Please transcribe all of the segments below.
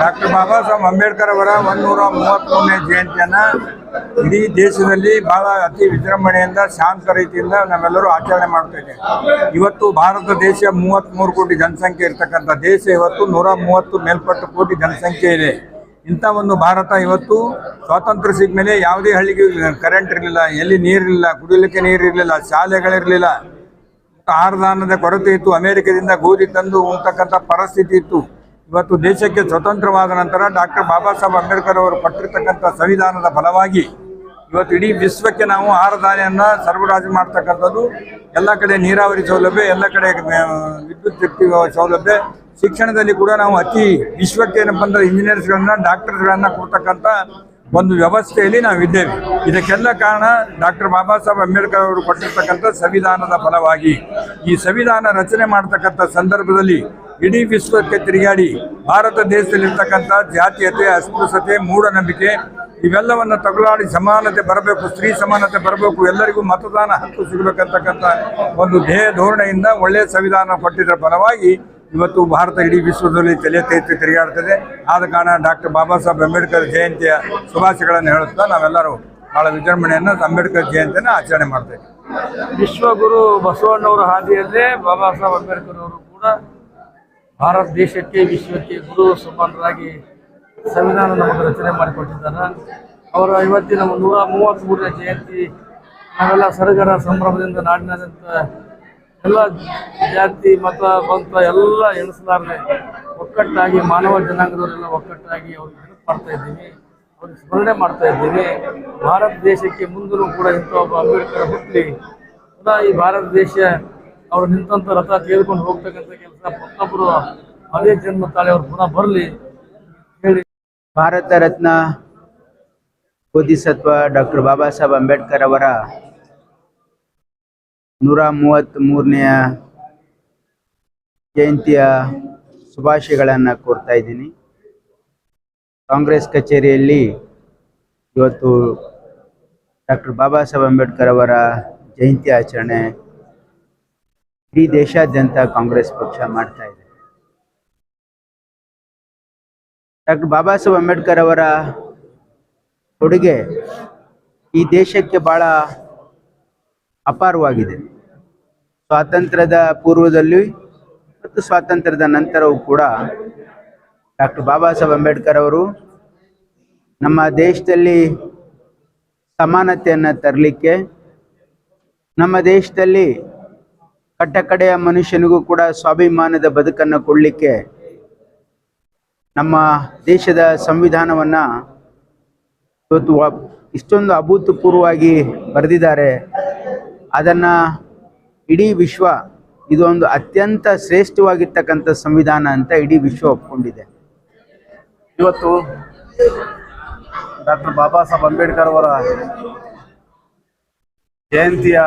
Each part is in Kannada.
ಡಾಕ್ಟರ್ ಬಾಬಾ ಸಾಹೇಬ್ ಅಂಬೇಡ್ಕರ್ ಅವರ ಒಂದೂರ ಮೂವತ್ತೊಂದನೇ ಜಯಂತಿಯನ್ನ ಇಡೀ ದೇಶದಲ್ಲಿ ಬಹಳ ಅತಿ ವಿಜೃಂಭಣೆಯಿಂದ, ಶಾಂತ ರೀತಿಯಿಂದ ನಾವೆಲ್ಲರೂ ಆಚರಣೆ ಮಾಡ್ತಾ ಇವತ್ತು ಭಾರತ ದೇಶ ಮೂವತ್ತ್ಮೂರು ಕೋಟಿ ಜನಸಂಖ್ಯೆ ಇರ್ತಕ್ಕಂಥ ದೇಶ, ಇವತ್ತು ನೂರ ಮೂವತ್ತು ಮೇಲ್ಪಟ್ಟು ಕೋಟಿ ಜನಸಂಖ್ಯೆ ಇದೆ. ಇಂಥ ಒಂದು ಭಾರತ ಇವತ್ತು ಸ್ವಾತಂತ್ರ್ಯ ಸಿಕ್ಕ ಮೇಲೆ ಯಾವುದೇ ಹಳ್ಳಿಗೆ ಕರೆಂಟ್ ಇರಲಿಲ್ಲ, ಎಲ್ಲಿ ನೀರಿರಲಿಲ್ಲ ಕುಡಿಯಲಿಕ್ಕೆ ನೀರಿರಲಿಲ್ಲ, ಶಾಲೆಗಳಿರಲಿಲ್ಲ. ಆಹಾರದಾನದ ಕೊರತೆ ಇತ್ತು, ಅಮೆರಿಕದಿಂದ ಗೋಧಿ ತಂದು ಹೋಗ್ತಕ್ಕಂಥ ಪರಿಸ್ಥಿತಿ ಇತ್ತು. ಇವತ್ತು ದೇಶಕ್ಕೆ ಸ್ವತಂತ್ರವಾದ ನಂತರ ಡಾಕ್ಟರ್ ಬಾಬಾ ಸಾಹೇಬ್ ಅಂಬೇಡ್ಕರ್ ಅವರು ಪಟ್ಟಿರ್ತಕ್ಕಂಥ ಸಂವಿಧಾನದ ಫಲವಾಗಿ ಇವತ್ತು ಇಡೀ ವಿಶ್ವಕ್ಕೆ ನಾವು ಆಹಾರಧಾನ್ಯವನ್ನು ಸರಬರಾಜು ಮಾಡ್ತಕ್ಕಂಥದ್ದು. ಎಲ್ಲ ಕಡೆ ನೀರಾವರಿ ಸೌಲಭ್ಯ, ಎಲ್ಲ ಕಡೆ ವಿದ್ಯುತ್ ಶಕ್ತಿ ಸೌಲಭ್ಯ. ಶಿಕ್ಷಣದಲ್ಲಿ ಕೂಡ ನಾವು ಅತಿ ವಿಶ್ವಕ್ಕೆ ಏನಪ್ಪ ಅಂದ್ರೆ ಇಂಜಿನಿಯರ್ಸ್ಗಳನ್ನು ಡಾಕ್ಟರ್ಗಳನ್ನು ಕೊಡ್ತಕ್ಕಂಥ ಒಂದು ವ್ಯವಸ್ಥೆಯಲ್ಲಿ ನಾವು ಇದ್ದೇವೆ. ಇದಕ್ಕೆಲ್ಲ ಕಾರಣ ಡಾಕ್ಟರ್ ಬಾಬಾ ಸಾಹೇಬ್ ಅಂಬೇಡ್ಕರ್ ಅವರು ಕೊಟ್ಟಿರ್ತಕ್ಕಂಥ ಸಂವಿಧಾನದ ಫಲವಾಗಿ. ಈ ಸಂವಿಧಾನ ರಚನೆ ಮಾಡ್ತಕ್ಕಂಥ ಸಂದರ್ಭದಲ್ಲಿ ಇಡೀ ವಿಶ್ವಕ್ಕೆ ತಿರುಗಾಡಿ ಭಾರತ ದೇಶದಲ್ಲಿರ್ತಕ್ಕಂಥ ಜಾತೀಯತೆ, ಅಸ್ಪೃಶ್ಯತೆ, ಮೂಢನಂಬಿಕೆ, ಇವೆಲ್ಲವನ್ನು ತಗಲಾಡಿ ಸಮಾನತೆ ಬರಬೇಕು, ಸ್ತ್ರೀ ಸಮಾನತೆ ಬರಬೇಕು, ಎಲ್ಲರಿಗೂ ಮತದಾನ ಹಕ್ಕು ಸಿಗಬೇಕಂತಕ್ಕಂಥ ಒಂದು ಧ್ಯೇಯ ಧೋರಣೆಯಿಂದ ಒಳ್ಳೆಯ ಸಂವಿಧಾನ ಕೊಟ್ಟಿದ್ದರ ಫಲವಾಗಿ ಇವತ್ತು ಭಾರತ ಇಡೀ ವಿಶ್ವದಲ್ಲಿ ತಲೆ ತೆತ್ತಿ ತಿರುಗಾಡ್ತದೆ. ಆದ ಕಾರಣ ಡಾಕ್ಟರ್ ಬಾಬಾ ಸಾಹೇಬ್ ಅಂಬೇಡ್ಕರ್ ಜಯಂತಿಯ ಶುಭಾಶಯಗಳನ್ನು ಹೇಳುತ್ತಾ ನಾವೆಲ್ಲರೂ ಬಹಳ ವಿಜೃಂಭಣೆಯನ್ನು ಅಂಬೇಡ್ಕರ್ ಜಯಂತಿಯನ್ನು ಆಚರಣೆ ಮಾಡ್ತೇವೆ. ವಿಶ್ವಗುರು ಬಸವಣ್ಣವರ ಹಾದಿಯಲ್ಲೇ ಬಾಬಾ ಸಾಹೇಬ್ ಅಂಬೇಡ್ಕರ್ ಅವರು ಕೂಡ ಭಾರತ ದೇಶಕ್ಕೆ, ವಿಶ್ವಕ್ಕೆ ಗುರು ಸಮಾನರಾಗಿ ಸಂವಿಧಾನ ನಮಗೆ ರಚನೆ ಮಾಡಿಕೊಟ್ಟಿದ್ದಾರೆ. ಅವರ ಇವತ್ತಿನ ನೂರ ಮೂವತ್ತ್ಮೂರನೇ ಜಯಂತಿ, ನಾವೆಲ್ಲ ಸರ್ಗರ ಸಂಭ್ರಮದಿಂದ ನಾಡಿನಾದ್ಯಂತ ಎಲ್ಲ ಜಾತಿ, ಮತ ಬಂತ ಎಲ್ಲ ಎಣಿಸಲಾರದೆ ಒಕ್ಕಟ್ಟಾಗಿ, ಮಾನವ ಜನಾಂಗದವರೆಲ್ಲ ಒಕ್ಕಟ್ಟಾಗಿ ಅವ್ರಿಗೆ ನೆನಪು ಮಾಡ್ತಾ ಇದ್ದೀವಿ. ಅವ್ರಿಗೆ ಸ್ಮರಣೆ ಮಾಡ್ತಾ ಇದ್ದೀವಿ. ಭಾರತ ದೇಶಕ್ಕೆ ಮುಂದೂ ಕೂಡ ಇಂಥ ಒಬ್ಬ ಅಂಬೇಡ್ಕರ್ ಹುಟ್ಟಲಿ ಈ ಭಾರತ ದೇಶ ಅವರು ನಿಂತಂತ ರಥ ತೆಗೆದುಕೊಂಡು ಹೋಗ್ತಕ್ಕಂಥ ಕೆಲಸ ಮತ್ತೊಬ್ಬರು ಅದೇ ಜನ್ಮ ತಾಳೆ ಅವ್ರು ಪುನಃ ಬರಲಿ ಹೇಳಿ. ಭಾರತ ರತ್ನ ಬೋಧಿಸತ್ವ ಡಾಕ್ಟರ್ ಬಾಬಾ ಸಾಹೇಬ್ ಅಂಬೇಡ್ಕರ್ ಅವರ ನೂರ ಮೂವತ್ತ್ ಮೂರನೆಯ ಜಯಂತಿಯ ಶುಭಾಶಯಗಳನ್ನು ಕೋರ್ತಾ ಇದ್ದೀನಿ. ಕಾಂಗ್ರೆಸ್ ಕಚೇರಿಯಲ್ಲಿ ಇವತ್ತು ಡಾಕ್ಟರ್ ಬಾಬಾ ಸಾಹೇಬ್ ಅಂಬೇಡ್ಕರ್ ಅವರ ಜಯಂತಿ ಆಚರಣೆ ಇಡೀ ದೇಶಾದ್ಯಂತ ಕಾಂಗ್ರೆಸ್ ಪಕ್ಷ ಮಾಡ್ತಾ ಇದೆ. ಡಾಕ್ಟರ್ ಬಾಬಾ ಸಾಹೇಬ್ ಅಂಬೇಡ್ಕರ್ ಅವರ ಕೊಡುಗೆ ಈ ದೇಶಕ್ಕೆ ಬಹಳ ಅಪಾರವಾಗಿದೆ. ಸ್ವಾತಂತ್ರ್ಯದ ಪೂರ್ವದಲ್ಲಿ ಮತ್ತು ಸ್ವಾತಂತ್ರ್ಯದ ನಂತರವೂ ಕೂಡ ಡಾಕ್ಟರ್ ಬಾಬಾ ಸಾಹೇಬ್ ಅಂಬೇಡ್ಕರ್ ಅವರು ನಮ್ಮ ದೇಶದಲ್ಲಿ ಸಮಾನತೆಯನ್ನು ತರಲಿಕ್ಕೆ, ನಮ್ಮ ದೇಶದಲ್ಲಿ ಕಟ್ಟಕಡೆಯ ಮನುಷ್ಯನಿಗೂ ಕೂಡ ಸ್ವಾಭಿಮಾನದ ಬದುಕನ್ನು ಕೊಡಲಿಕ್ಕೆ ನಮ್ಮ ದೇಶದ ಸಂವಿಧಾನವನ್ನು ಇವತ್ತು ಇಷ್ಟೊಂದು ಅಭೂತಪೂರ್ವವಾಗಿ ಬರೆದಿದ್ದಾರೆ. ಅದನ್ನು ಇಡೀ ವಿಶ್ವ ಇದೊಂದು ಅತ್ಯಂತ ಶ್ರೇಷ್ಠವಾಗಿರ್ತಕ್ಕಂಥ ಸಂವಿಧಾನ ಅಂತ ಇಡೀ ವಿಶ್ವ ಒಪ್ಕೊಂಡಿದೆ. ಇವತ್ತು ಡಾಕ್ಟರ್ ಬಾಬಾ ಸಾಹೇಬ್ ಅಂಬೇಡ್ಕರ್ ಅವರ ಜಯಂತಿಯ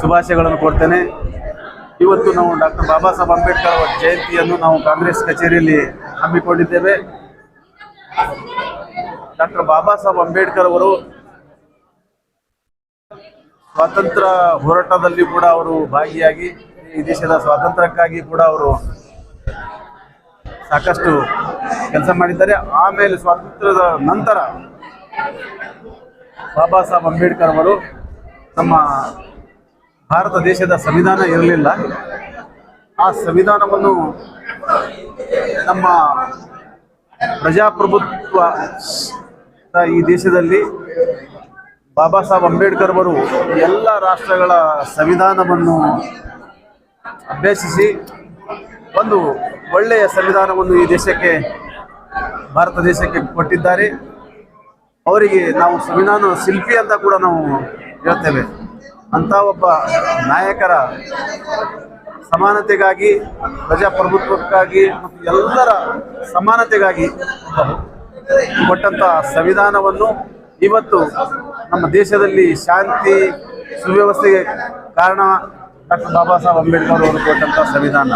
ಶುಭಾಶಯಗಳನ್ನು ಕೊಡ್ತೇನೆ ಇವತ್ತು ನಾವು ಡಾಕ್ಟರ್ ಬಾಬಾ ಸಾಹೇಬ್ ಅಂಬೇಡ್ಕರ್ ಅವರ ಜಯಂತಿಯನ್ನು ನಾವು ಕಾಂಗ್ರೆಸ್ ಕಚೇರಿಯಲ್ಲಿ ಹಮ್ಮಿಕೊಂಡಿದ್ದೇವೆ. ಡಾಕ್ಟರ್ ಬಾಬಾ ಸಾಹೇಬ್ ಅಂಬೇಡ್ಕರ್ ಅವರು ಸ್ವಾತಂತ್ರ್ಯ ಹೋರಾಟದಲ್ಲಿ ಕೂಡ ಅವರು ಭಾಗಿಯಾಗಿ ಈ ದೇಶದ ಸ್ವಾತಂತ್ರ್ಯಕ್ಕಾಗಿ ಕೂಡ ಅವರು ಸಾಕಷ್ಟು ಕೆಲಸ ಮಾಡಿದ್ದಾರೆ. ಆಮೇಲೆ ಸ್ವಾತಂತ್ರ್ಯದ ನಂತರ ಬಾಬಾ ಸಾಹೇಬ್ ಅಂಬೇಡ್ಕರ್ ಅವರು ನಮ್ಮ ಭಾರತ ದೇಶದ ಸಂವಿಧಾನ ಇರಲಿಲ್ಲ. ಆ ಸಂವಿಧಾನವನ್ನು ನಮ್ಮ ಪ್ರಜಾಪ್ರಭುತ್ವ ಈ ದೇಶದಲ್ಲಿ ಬಾಬಾ ಸಾಹೇಬ್ ಅಂಬೇಡ್ಕರ್ ಅವರು ಎಲ್ಲ ರಾಷ್ಟ್ರಗಳ ಸಂವಿಧಾನವನ್ನು ಅಭ್ಯಸಿಸಿ ಒಂದು ಒಳ್ಳೆಯ ಸಂವಿಧಾನವನ್ನು ಈ ದೇಶಕ್ಕೆ, ಭಾರತ ದೇಶಕ್ಕೆ ಕೊಟ್ಟಿದ್ದಾರೆ. ಅವರಿಗೆ ನಾವು ಸಂವಿಧಾನ ಶಿಲ್ಪಿ ಅಂತ ಕೂಡ ನಾವು ಹೇಳ್ತೇವೆ. ಅಂಥ ಒಬ್ಬ ನಾಯಕರ ಸಮಾನತೆಗಾಗಿ, ಪ್ರಜಾಪ್ರಭುತ್ವಕ್ಕಾಗಿ ಮತ್ತು ಎಲ್ಲರ ಸಮಾನತೆಗಾಗಿ ಕೊಟ್ಟಂಥ ಸಂವಿಧಾನವನ್ನು ಇವತ್ತು ನಮ್ಮ ದೇಶದಲ್ಲಿ ಶಾಂತಿ ಸುವ್ಯವಸ್ಥೆಗೆ ಕಾರಣ ಡಾಕ್ಟರ್ ಬಾಬಾ ಸಾಹೇಬ್ ಅಂಬೇಡ್ಕರ್ ಅವರು ಕೊಟ್ಟಂಥ ಸಂವಿಧಾನ.